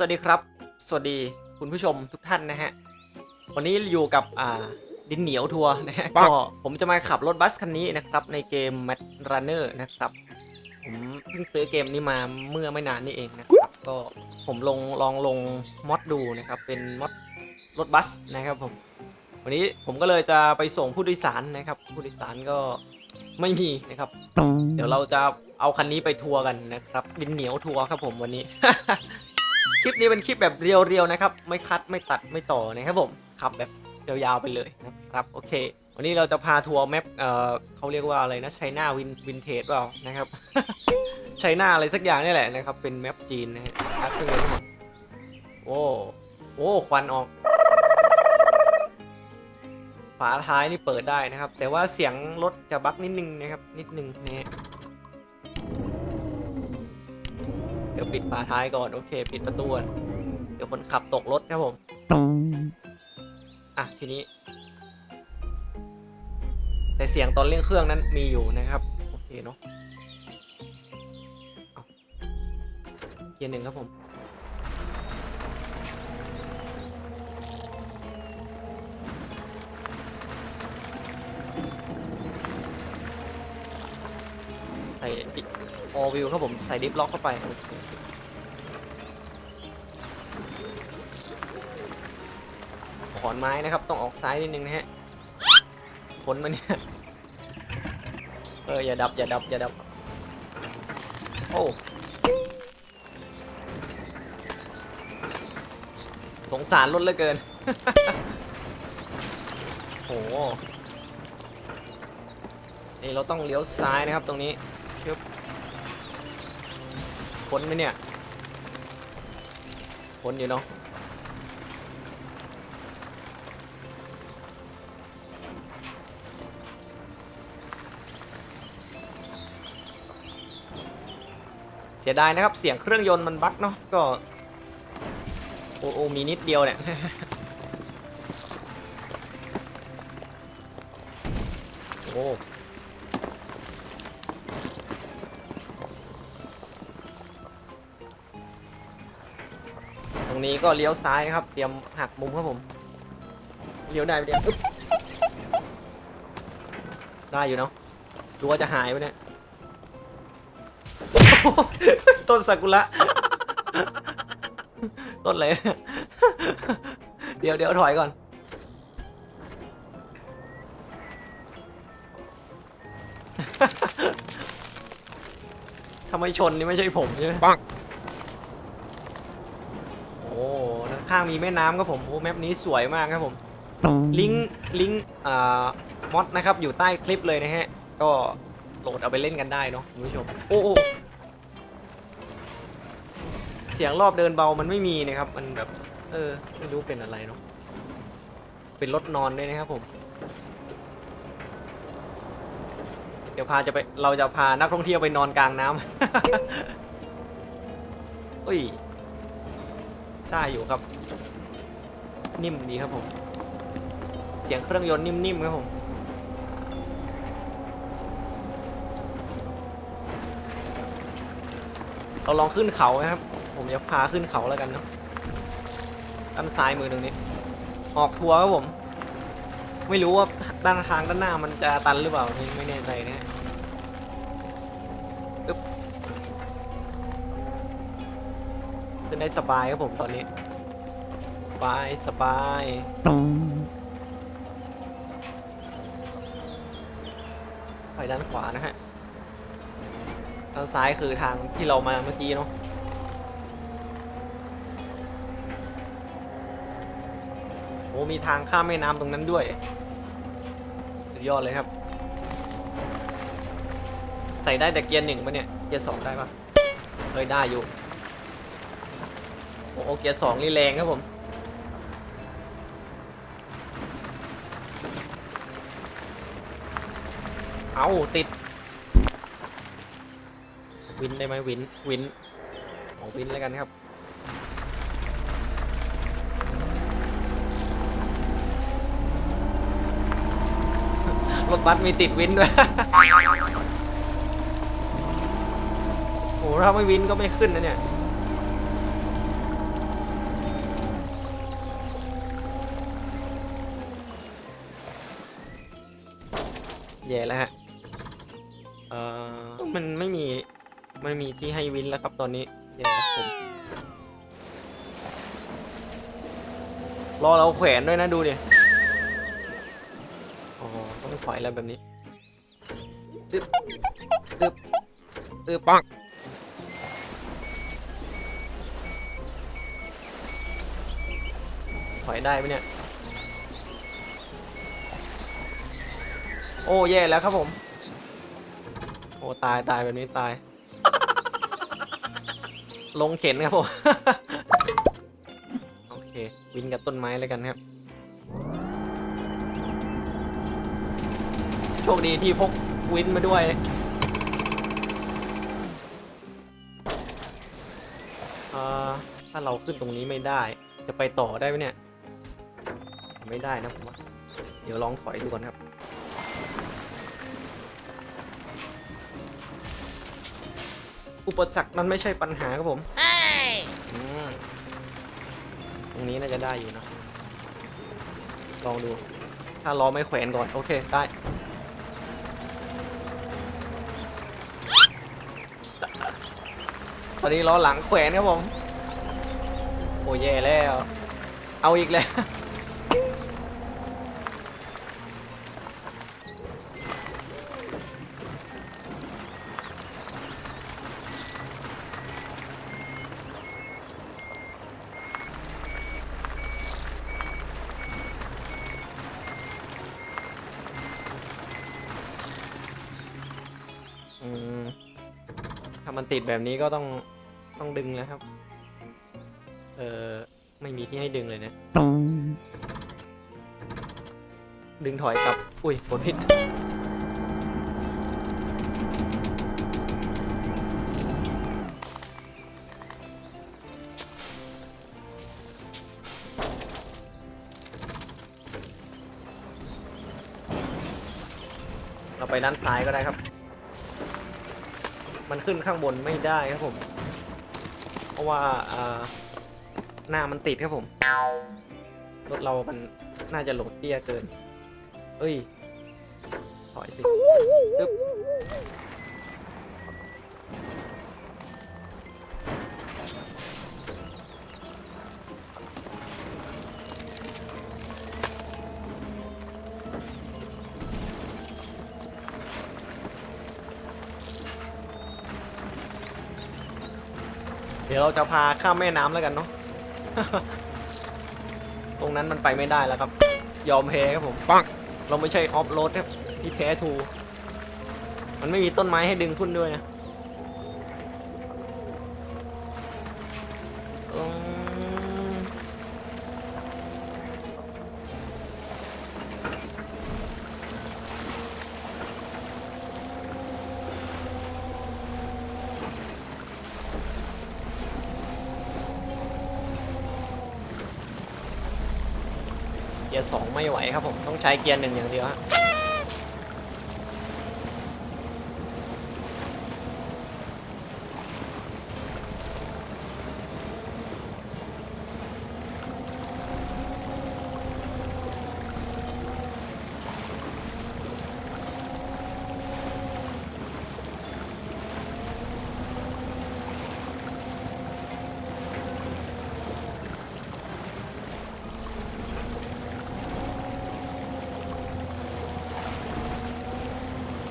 สวัสดีครับ สวัสดีคุณผู้ชมทุกท่านนะฮะ วันนี้อยู่กับอ่าดินเหนียวทัวร์นะฮะปังก็ผมจะมาขับรถบัสคันนี้นะครับ ในเกม Mad Runner นะครับ ผมเพิ่งซื้อเกมนี้มาเมื่อไม่นานนี้เองนะครับ ก็ผมลงลองลงมอดดูนะครับ เป็นมอดรถบัสนะครับผม วันนี้ผมก็เลยจะไปส่งผู้โดยสารนะครับ ผู้โดยสารก็ไม่มีนะครับ เดี๋ยวเราจะเอาคันนี้ไปทัวร์กันนะครับ ดินเหนียวทัวร์ครับผมวันนี้ คลิปนี้เป็นคลิปแบบเรียวๆนะครับ ไม่คัดไม่ตัดไม่ต่อนะครับผมขับแบบยาวๆไปเลยนะครับโอเค วันนี้เราจะพาทัวร์แมปเอ่อเขาเรียกว่าอะไรนะไชน่าวินวินเทจเปล่านะครับไชน่าอะไรสักอย่างนี่แหละนะครับ เป็นแมปจีนนะฮะคัดไปเลยโอ้โอ้ควันออกฝาท้ายนี่เปิดได้นะครับ แต่ว่าเสียงรถจะบั๊กนิดนึงนะครับ นิดนึงนะฮะ ดี๋ยวปิดฝาท้ายก่อนโอเค ปิดประตูก่อนเดี๋ยวคนขับตกรถครับผม อะทีนี้ แต่เสียงตอนเร่งเครื่องนั้นมีอยู่นะครับ โอเคเนาะเอาเกียร์หนึ่งครับผม ส่ออวิวครับผมใส่ดิฟล็อกเข้าไปโอเคขอนไม้นะครับ ต้องออกซ้ายนิดนึงนะฮะพ้นมาเนี่ย เออ อย่าดับ อย่าดับ อย่าดับ โอ้สงสารรถเหลือเกิน โห นี่เราต้องเลี้ยวซ้ายนะครับตรงนี้ ชึบพ้นไหมเนี่ยพ้นอยู่เนาะเสียดายนะครับ เสียงเครื่องยนต์มันบั๊กเนาะก็ โอโอมีนิดเดียวเนี่ยโอ้ ก็เลี้ยวซ้ายนะครับ เตรียมหักมุมครับผม เลี้ยวได้ไปเดียวอึ๊บได้อยู่เนาะดูว่าจะหายไปเนี่ย ต้นซากุระ ต้นอะไรเดี๋ยวเดี๋ยวถอยก่อน ทำไมชนนี่ไม่ใช่ผมใช่ไหมปัง โอ้ ข้างๆมีแม่น้ำครับผมโอ้แมปนี้สวยมากครับผม ลิงก์ลิงก์อ่ามอดนะครับอยู่ใต้คลิปเลยนะฮะ ก็โหลดเอาไปเล่นกันได้เนาะคุณผู้ชม โอ้โอ้เสียงรอบเดินเบามันไม่มีนะครับ มันแบบ เออ ไม่รู้เป็นอะไรเนาะเป็นรถนอนด้วยนะครับผม เดี๋ยวพาจะไปเราจะพานักท่องเที่ยวไปนอนกลางน้ำ อุ้ย ได้อยู่ครับ นิ่มดีครับผม เสียงเครื่องยนต์นิ่มๆครับผม เราลองขึ้นเขาไหมครับ ผมจะพาขึ้นเขาแล้วกันเนาะด้านซ้ายมือตรงนี้ ออกทัวร์ครับผม ไม่รู้ว่าด้านทางด้านหน้ามันจะตันหรือเปล่า ไม่ไม่แน่ใจนะฮะอึ๊บ ขึ้นได้สบายครับผมตอนนี้ สบายสบายไปด้านขวานะฮะด้านซ้ายคือทางที่เรามาเมื่อกี้เนาะโอ้มีทางข้ามแม่น้ำตรงนั้นด้วย สุดยอดเลยครับ ใส่ได้แต่เกียร์หนึ่งปะเนี่ย เกียร์สองได้ปะเฮ้ยได้อยู่ โอเกียร์สองนี่แรงครับผมเอาติด วินได้ไหมวินวินของวินแล้วกันครับ รถบัสมีติดวินด้วย โอ้ถ้าไม่วินก็ไม่ขึ้นนะเนี่ย แย่แล้วฮะ เอ่อ มันไม่มีไม่มีที่ให้วินแล้วครับตอนนี้แย่แล้วผม รอเราแขวนด้วยนะดูดิอ๋อต้องถอยแล้วแบบนี้ตึ๊บตึ๊บตึ๊บปังถอยได้ไหมเนี่ย โอ้แย่แล้วครับผม โอ้ตายตายแบบนี้ตาย ลงเข็นครับผม โอเค วินกับต้นไม้แล้วกันครับ โชคดีที่พกวินมาด้วยเอ่อถ้าเราขึ้นตรงนี้ไม่ได้ จะไปต่อได้ไหมเนี่ย ไม่ได้นะผมว่า เดี๋ยวลองถอยดูก่อนครับ ปสรรคมันไม่ใช่ปัญหาครับผมอืมตรงนี้น่าจะได้อยู่นะ ลองดู ถ้าล้อไม่แขวนก่อน โอเค ได้ ตอนนี้ล้อหลังแขวนครับผม โอ้แย่แล้ว เอาอีกแล้ว ติดแบบนี้ก็ต้องต้องดึงแล้วครับ เออไม่มีที่ให้ดึงเลยเนี่ยดึงถอยกลับ อุ้ยกดผิด เราไปด้านซ้ายก็ได้ครับ มันขึ้นข้างบนไม่ได้ครับผม เพราะว่าหน้ามันติดครับผม รถเรามันน่าจะโหลดเตี้ยเกิน เอ้ย ถอยสิ เดี๋ยวเราจะพาข้ามแม่น้ำแล้วกันเนาะ ตรงนั้นมันไปไม่ได้แล้วครับ ยอมแพ้ครับผมปังเราไม่ใช่ออฟโรดครับที่แพ้ทู มันไม่มีต้นไม้ให้ดึงขึ้นด้วยนะ เกียร์สองไม่ไหวครับผมต้องใช้เกียร์หนึ่งอย่างเดียวฮะ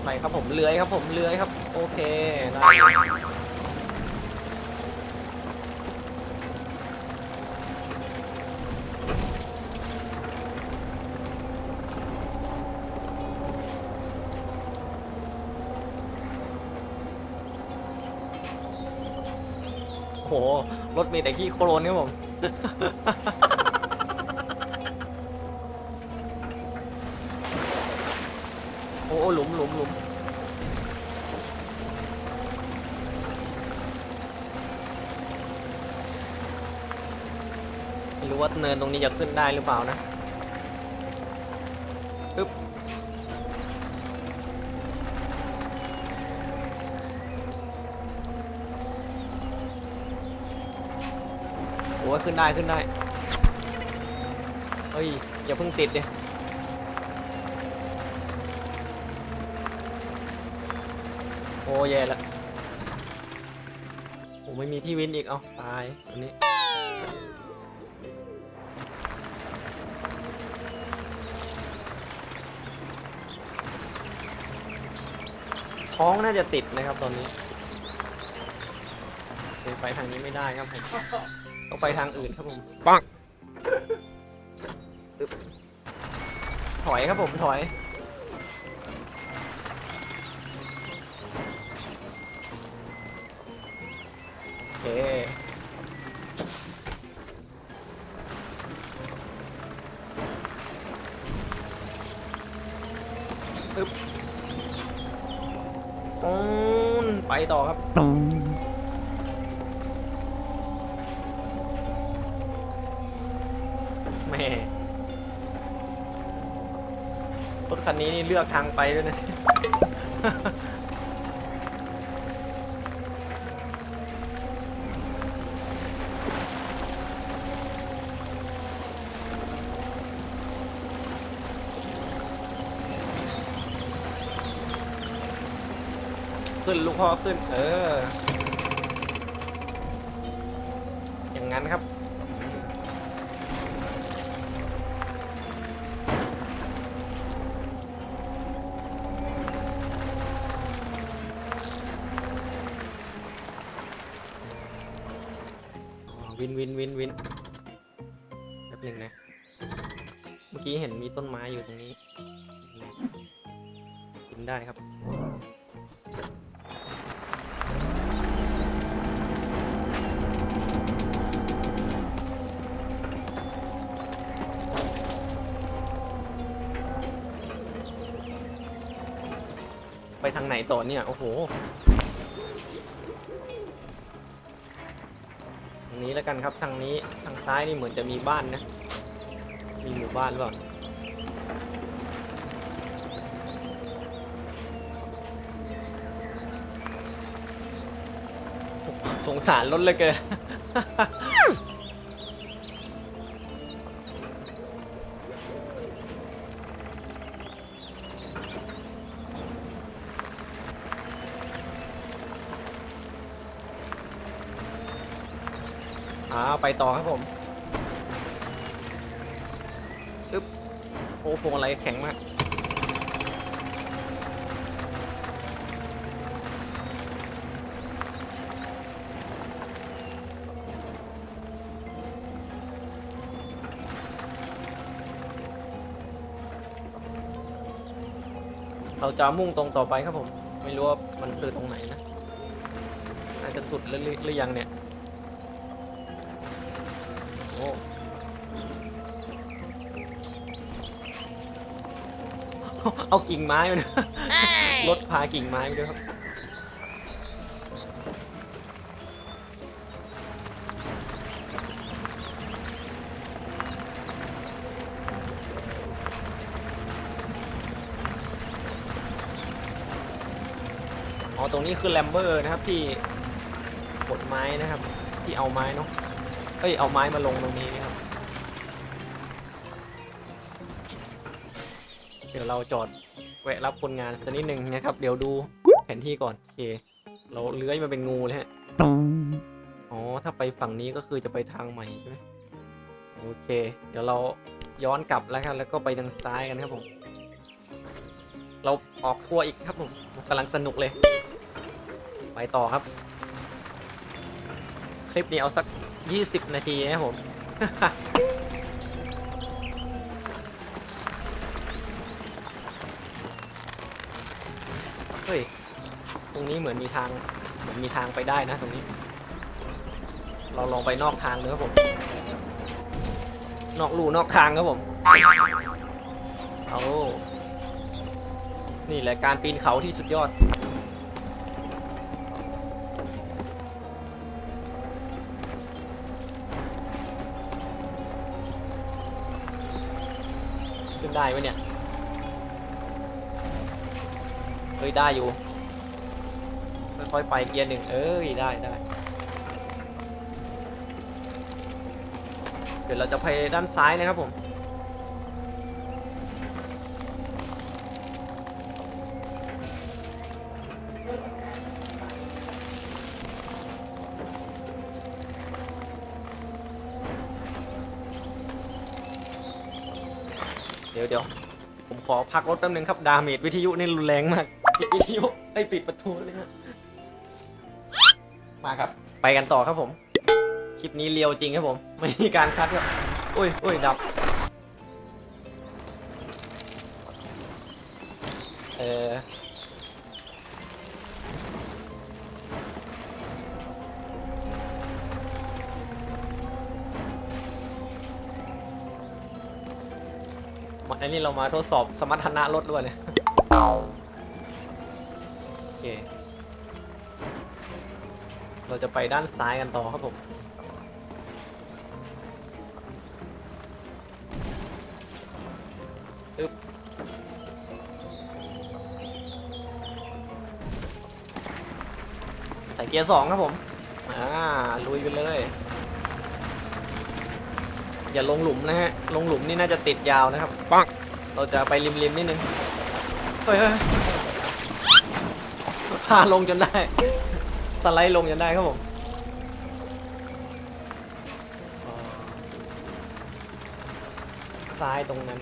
ไปครับผมเลื้อยครับผมเลื้อยครับ โอเคได้โหรถมีแต่ขี้โคลนครับผม อ้หลุมหลุมหลุมไม่รู้ว่าเนินตรงนี้จะขึ้นได้หรือเปล่านะปึ๊บโอ้ยขึ้นได้ขึ้นได้ เฮ้ย อย่าเพิ่งติดเดิ โอ้แย่ละโอ้ไม่มีที่วินอีก เอาตายอันนี้ ท้องน่าจะติดนะครับตอนนี้โอเคไปทางนี้ไม่ได้ครับผมต้องไปทางอื่นครับผม ปังปึ๊บถอยครับผมถอย ปึ๊บอืมไปต่อครับแหม่รถคันนี้นี่เลือกทางไปด้วยนะ ขึ้น ลูกพ่อขึ้น เออ อย่างนั้นครับ วินวินวินวินแป๊บหนึ่งนะ เมื่อกี้เห็นมีต้นไม้อยู่ตรงนี้ กินได้ครับ ทางไหนต่อเนี่ย โอ้โหทางนี้แล้วกันครับทางนี้ทางซ้ายนี่เหมือนจะมีบ้านนะ มีหมู่บ้านหรือเปล่าสงสารรถเลยเกิน อ่าไปต่อครับผมปึ๊บโอ้พวงอะไรแข็งมาก เราจะมุ่งตรงต่อไปครับผม ไม่รู้ว่ามันคือตรงไหนนะอาจจะสุดหรือหรือยังเนี่ย เอากิ่งไม้มาด้วยรถพากิ่งไม้มาด้วยครับอ๋อตรงนี้คือแลมเบอร์นะครับที่กดไม้นะครับ ที่เอาไม้เนาะเอ้ยเอาไม้มาลงตรงนี้นะครับ ดี๋ยวเราจอดแวะรับคนงานสักนิดหนึ่งนะครับ เดี๋ยวดูแผนที่ก่อนโอเค เราเลื้อยมาเป็นงูเลยฮะอ๋อถ้าไปฝั่งนี้ก็คือจะไปทางใหม่ใช่ไหมโอเค เดี๋ยวเราย้อนกลับแล้วครับ แล้วก็ไปทางซ้ายกันครับผม เราออกทัวร์อีกครับผมกำลังสนุกเลย ไปต่อครับ คลิปนี้เอาสัก 20 นาทีนะครับผม รงนี้เหมือนมีทางเหมือนมีทางไปได้นะตรงนี้ เราลองไปนอกทางเลยครับผม นอกลู่นอกทางครับผมเอานี่แหละการปีนเขาที่สุดยอด ขึ้นได้ไหมเนี่ย เฮ้ยได้อยู่ ค่อยไปเกียร์หนึ่งเอ้ยได้ได้เดี๋ยวเราจะไปด้านซ้ายนะครับผมเดี๋ยวเดี๋ยวผมขอพักรถแป๊บนึงครับ ดาเมจวิทยุนี่รุนแรงมาก ปิดวิทยุไอ้ปิดประตูเลยนะ มาครับ ไปกันต่อครับผม คลิปนี้เรียวจริงครับผม ไม่มีการคัดครับอุ้ยอุ้ยดับ เออมาอันนี้เรามาทดสอบสมรรถนะรถด้วยเนี่ยโอเค เราจะไปด้านซ้ายกันต่อครับผมอึ๊บใส่เกียร์สองครับผม อ่า ลุยไปเลย อย่าลงหลุมนะฮะ ลงหลุมนี่น่าจะติดยาวนะครับ ปัง เราจะไปริมๆนิดนึง เฮ้ยเฮ้ยพาลงจนได้ สไลด์ลงจนได้ครับผมซ้ายตรงนั้น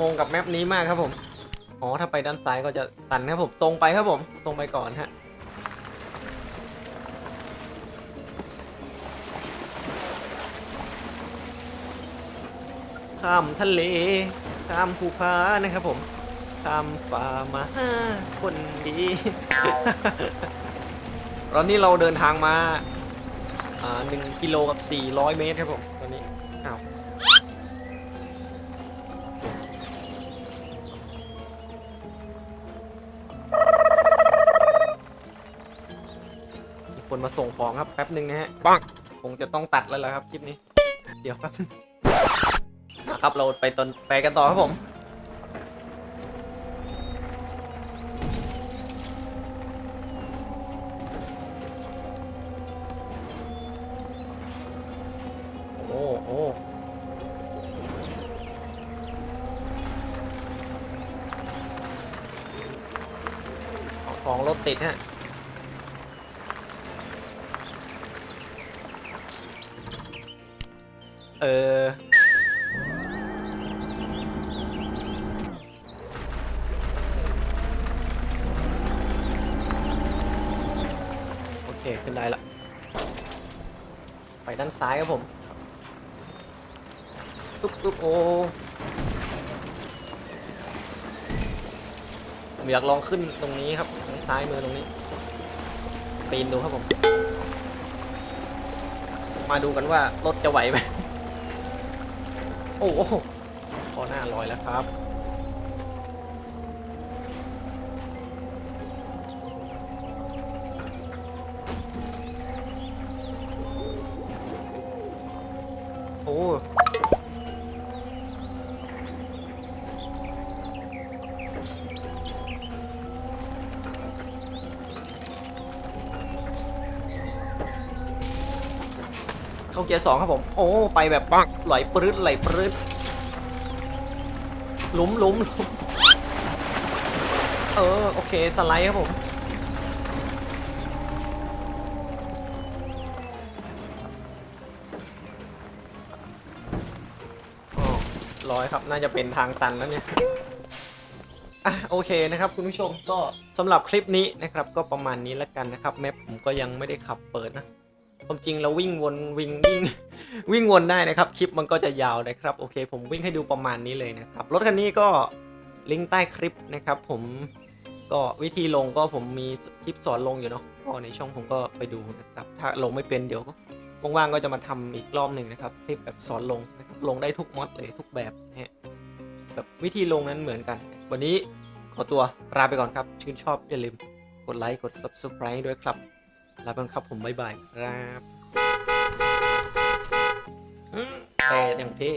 งงกับแมปนี้มากครับผม อ๋อ ถ้าไปด้านซ้ายก็จะตันครับผม ตรงไปครับผม ตรงไปก่อนฮะ ข้ามทะเล ข้ามภูผานะครับผม ข้ามฝ่ามาหาคนดีตอนนี้เราเดินทางมาอ่าหนึ่งกิโลกับ400เมตรครับผมตอนนี้อ้าวมีคนมาส่งของครับแป๊บหนึ่งนะฮะปังคงจะต้องตัดแล้วล่ะครับคลิปนี้ เดี๋ยวแป๊บนึงนะครับเราไปตอนไปกันต่อครับผม ติดฮะเออ โอเค ขึ้นได้ละ ไปด้านซ้ายครับผม ตุ๊บตุ๊บโอ ผมอยากลองขึ้นตรงนี้ครับทางซ้ายมือตรงนี้ปีนดูครับผม มาดูกันว่ารถจะไหวไหมโอ้โหพอหน้าลอยแล้วครับ ยร์สองครับผม โอ้ ไปแบบปังไหลปรื้ดไหลปรื้ดหลุมหลุมหลุมเออ โอเค สไลด์ครับผมอ๋อร้อยครับ น่าจะเป็นทางตันแล้วเนี่ยอะโอเคนะครับคุณผู้ชมก็สำหรับคลิปนี้นะครับก็ประมาณนี้แล้วกันนะครับแมปผมก็ยังไม่ได้ขับเปิดนะ ความจริงเราวิ่งวนวิ่งวิ่งวิ่งวนได้นะครับ คลิปมันก็จะยาวนะครับ โอเค ผมวิ่งให้ดูประมาณนี้เลยนะครับ รถคันนี้ก็ลิงก์ใต้คลิปนะครับ ผมก็วิธีลงก็ผมมีคลิปสอนลงอยู่เนาะก็ในช่องผมก็ไปดูนะครับ ถ้าลงไม่เป็นเดี๋ยวว่างๆก็จะมาทำอีกรอบหนึ่งนะครับ คลิปแบบสอนลงนะครับ ลงได้ทุกมอดเลยทุกแบบนะฮะแบบวิธีลงนั้นเหมือนกัน วันนี้ขอตัวลาไปก่อนครับ ชื่นชอบอย่าลืมกดไลค์กด subscribe ด้วยครับ ลาไปก่อนครับผมบ๊ายบายครับแต่อย่างที่